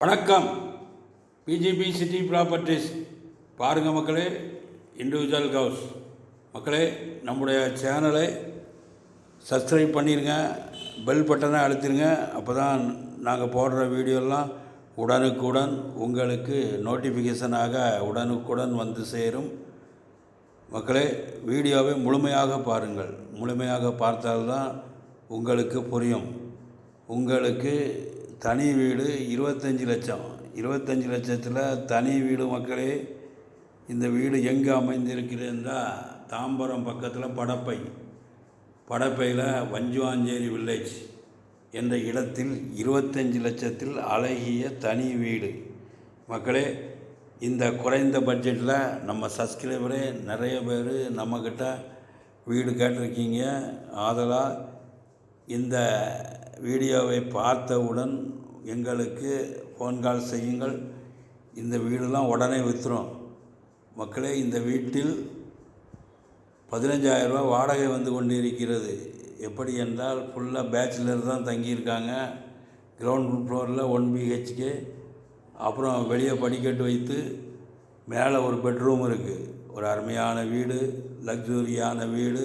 வணக்கம். PGP city properties பாருங்கள் மக்களே இண்டிவிஜுவல் ஹவுஸ் மக்களே நம்முடைய சேனலை சப்ஸ்கிரைப் பண்ணிடுங்க பெல் பட்டனை அழுத்திடுங்க அப்போ தான் நாங்கள் போடுற வீடியோலாம் உடனுக்குடன் உங்களுக்கு நோட்டிஃபிகேஷனாக உடனுக்குடன் வந்து சேரும். மக்களே வீடியோவை முழுமையாக பாருங்கள். முழுமையாக பார்த்தால்தான் உங்களுக்கு புரியும். உங்களுக்கு தனி வீடு இருபத்தஞ்சி லட்சம். இருபத்தஞ்சி லட்சத்தில் தனி வீடு மக்களே இந்த வீடு எங்கே அமைந்திருக்கிறதுன்றா தாம்பரம் பக்கத்தில் படப்பை. படப்பையில் வஞ்சுவாஞ்சேரி வில்லேஜ் என்ற இடத்தில் இருபத்தஞ்சி லட்சத்தில் அழகிய தனி வீடு. மக்களே இந்த குறைந்த பட்ஜெட்டில் நம்ம சப்ஸ்கிரைபரே நிறைய பேர் நம்மக்கிட்ட வீடு கேட்டிருக்கீங்க. ஆதலால் இந்த வீடியோவை பார்த்தவுடன் எங்களுக்கு ஃபோன் கால் செய்யுங்கள். இந்த வீடெல்லாம் உடனே விற்றுரும் மக்களே இந்த வீட்டில் பதினஞ்சாயிரரூபா வாடகை வந்து கொண்டு இருக்கிறது எப்படி என்றால் ஃபுல்லாக பேச்சுலர் தான் தங்கியிருக்காங்க. கிரவுண்ட் ஃப்ளோரில் ஒன் பிஹெச்கே அப்புறம் வெளியே படிக்கட்டு வைத்து மேலே ஒரு பெட்ரூம் இருக்குது ஒரு அருமையான வீடு லக்ஸூரியான வீடு.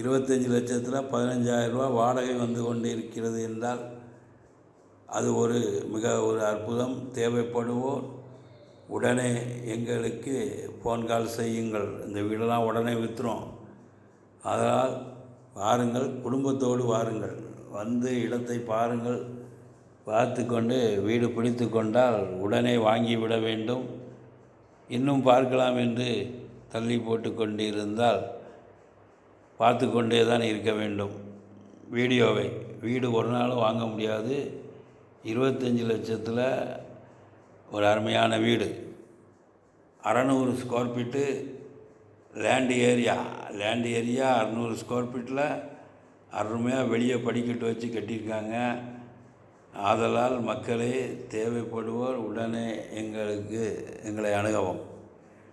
இருபத்தஞ்சி லட்சத்தில் பதினஞ்சாயிரரூபா வாடகை வந்து கொண்டு இருக்கிறது என்றால் அது ஒரு மிக ஒரு அற்புதம். தேவைப்படுவோர் உடனே எங்களுக்கு ஃபோன் கால் செய்யுங்கள். இந்த வீடெல்லாம் உடனே விற்றுரும் அதனால் வாருங்கள் குடும்பத்தோடு வாருங்கள். வந்து இடத்தை பாருங்கள். பார்த்து கொண்டு வீடு பிடித்து கொண்டால் உடனே வாங்கிவிட வேண்டும். இன்னும் பார்க்கலாம் என்று தள்ளி போட்டு கொண்டிருந்தால் பார்த்து கொண்டே தான் இருக்க வேண்டும். வீடியோவை. வீடு ஒரு நாளும் வாங்க முடியாது. இருபத்தஞ்சி லட்சத்தில் ஒரு அருமையான வீடு. அறநூறு square feet land area land area அறநூறு ஸ்கொயர் ஃபீட்டில் அருமையாக வெளியே படிக்கட்டு வச்சு கட்டியிருக்காங்க. ஆதலால் மக்களே தேவைப்படுவோர் உடனே எங்களுக்கு எங்களை அணுகவும்.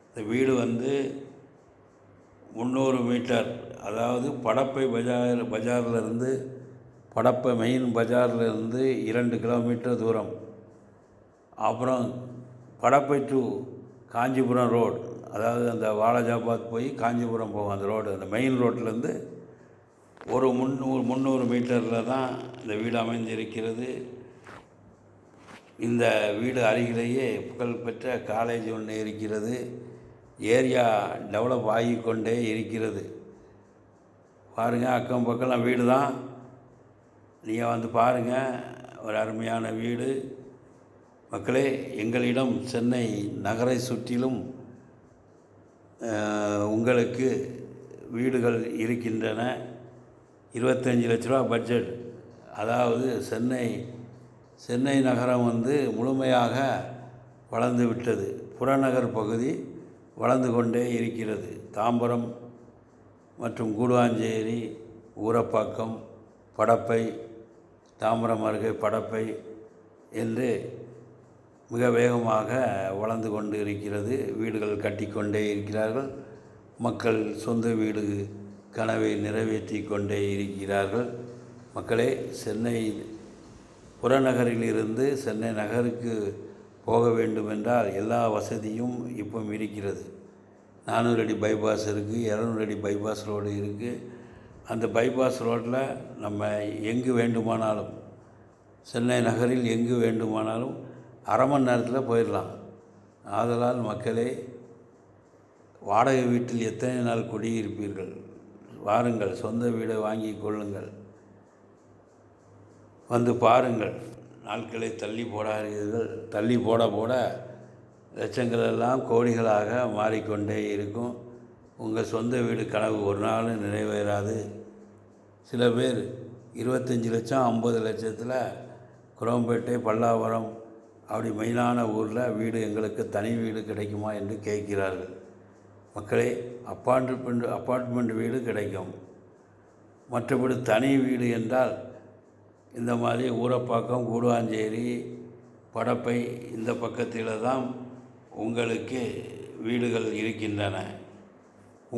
இந்த வீடு வந்து முந்நூறு மீட்டர் அதாவது படப்பை பஜார் பஜார்லேருந்து படப்பை மெயின் பஜார்லேருந்து இரண்டு கிலோமீட்டர் தூரம். அப்புறம் படப்பை டு காஞ்சிபுரம் ரோடு அதாவது அந்த வாலாஜாபாத் போய் காஞ்சிபுரம் போகும் அந்த ரோடு அந்த மெயின் ரோட்லேருந்து ஒரு முந்நூறு முந்நூறு மீட்டரில் தான் இந்த வீடு அமைந்திருக்கிறது. இந்த வீடு அருகிலேயே புகழ்பெற்ற காலேஜ் ஒன்று இருக்கிறது. ஏரியா டெவலப் ஆகிக்கொண்டே இருக்கிறது. பாருங்கள் அக்கம் பக்கம் வீடு தான். நீங்கள் வந்து பாருங்கள் ஒரு அருமையான வீடு. மக்களே எங்களிடம் சென்னை நகரை சுற்றிலும் உங்களுக்கு வீடுகள் இருக்கின்றன. இருபத்தஞ்சி லட்ச ரூபா பட்ஜெட் அதாவது சென்னை சென்னை நகரம் வந்து முழுமையாக வளர்ந்து விட்டது. புறநகர் பகுதி வளர்ந்து கொண்டே இருக்கிறது. தாம்பரம் மற்றும் கூடுவாஞ்சேரி ஊரப்பாக்கம் படப்பை தாம்பரம் அருகே படப்பை என்று மிக வேகமாக வளர்ந்து கொண்டு இருக்கிறது. வீடுகள் கட்டிக்கொண்டே இருக்கிறார்கள். மக்கள் சொந்த வீடு கனவை நிறைவேற்றி கொண்டே இருக்கிறார்கள். மக்களே சென்னை புறநகரிலிருந்து சென்னை நகருக்கு போக வேண்டுமென்றால் எல்லா வசதியும் இப்போ இருக்கிறது. நானூறு அடி பைபாஸ் இருக்குது இரநூறு அடி பைபாஸ் ரோடு இருக்குது அந்த பைபாஸ் ரோட்டில் நம்ம எங்கு வேண்டுமானாலும் சென்னை நகரில் எங்கு வேண்டுமானாலும் அரை மணி நேரத்தில் போயிடலாம். ஆதலால் மக்களே வாடகை வீட்டில் எத்தனை நாள் குடியிருப்பீர்கள்? வாருங்கள் சொந்த வீடை வாங்கி கொள்ளுங்கள். வந்து பாருங்கள். நாட்களை தள்ளி போடாதீர்கள். தள்ளி போட போட லட்சங்கள் எல்லாம் கோடிகளாக மாறிக்கொண்டே இருக்கும். உங்கள் சொந்த வீடு கனவு ஒரு நாளும் நிறைவேறாது. சில பேர் இருபத்தஞ்சி லட்சம் ஐம்பது லட்சத்தில் குரோம்பேட்டை பல்லாவரம் அப்படி மெயினான ஊரில் வீடு எங்களுக்கு தனி வீடு கிடைக்குமா என்று கேட்கிறார்கள். மக்களே அப்பார்ட்மெண்ட் அப்பார்ட்மெண்ட் வீடு கிடைக்கும். மற்றபடி தனி வீடு என்றால் இந்த மாதிரி ஊரப்பாக்கம் கூடுவாஞ்சேரி படப்பை இந்த பக்கத்தில் தான் உங்களுக்கு வீடுகள் இருக்கின்றன.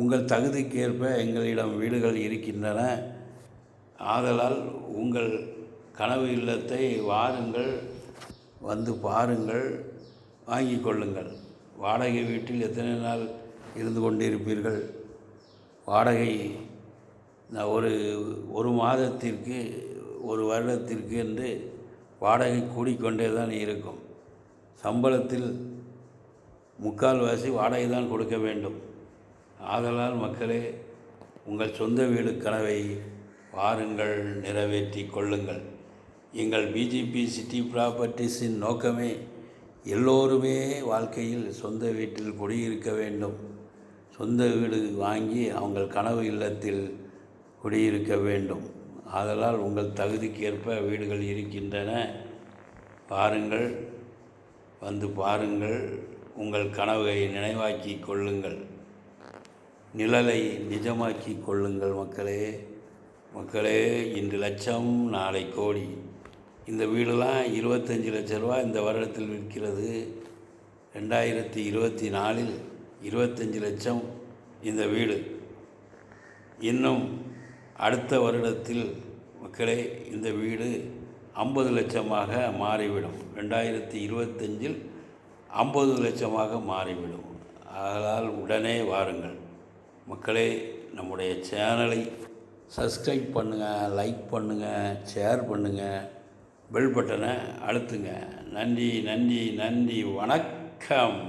உங்கள் தகுதிக்கேற்ப எங்களிடம் வீடுகள் இருக்கின்றன. ஆதலால் உங்கள் கனவு இல்லத்தை வாருங்கள் வந்து பாருங்கள் வாங்கி கொள்ளுங்கள். வாடகை வீட்டில் எத்தனை நாள் இருந்து கொண்டிருப்பீர்கள்? வாடகை நான் ஒரு ஒரு மாதத்திற்கு ஒரு வருடத்திற்கு என்று வாடகை கூடிக்கொண்டே தான் இருக்கும். சம்பளத்தில் முக்கால்வாசி வாடகை தான் கொடுக்க வேண்டும். ஆதலால் மக்களே உங்கள் சொந்த வீடு கனவை வாருங்கள் நிறைவேற்றி கொள்ளுங்கள். எங்கள் பிஜேபி சிட்டி ப்ராப்பர்ட்டிஸின் நோக்கமே எல்லோருமே வாழ்க்கையில் சொந்த வீட்டில் குடியிருக்க வேண்டும். சொந்த வீடு வாங்கி அவங்கள் கனவு இல்லத்தில் குடியிருக்க வேண்டும். ஆதலால் உங்கள் தகுதிக்கேற்ப வீடுகள் இருக்கின்றன. பாருங்கள் வந்து பாருங்கள் உங்கள் கனவை நினைவாக்கி கொள்ளுங்கள். நிழலை நிஜமாக்கி கொள்ளுங்கள் மக்களே. மக்களே இன்று லட்சம் நாளை கோடி. இந்த வீடெல்லாம் இருபத்தஞ்சி லட்ச ரூபா இந்த வருடத்தில் விற்கிறது. ரெண்டாயிரத்தி இருபத்தி நாலில் இருபத்தஞ்சி லட்சம் இந்த வீடு. இன்னும் அடுத்த வருடத்தில் மக்களே இந்த வீடு ஐம்பது லட்சமாக மாறிவிடும். ரெண்டாயிரத்தி இருபத்தஞ்சில் ஐம்பது லட்சமாக மாறிவிடும். ஆதலால் உடனே வாருங்கள். மக்களே நம்முடைய சேனலை சப்ஸ்கிரைப் பண்ணுங்கள் லைக் பண்ணுங்கள் ஷேர் பண்ணுங்கள் பெல் பட்டனை அழுத்துங்க. நன்றி நன்றி நன்றி வணக்கம்.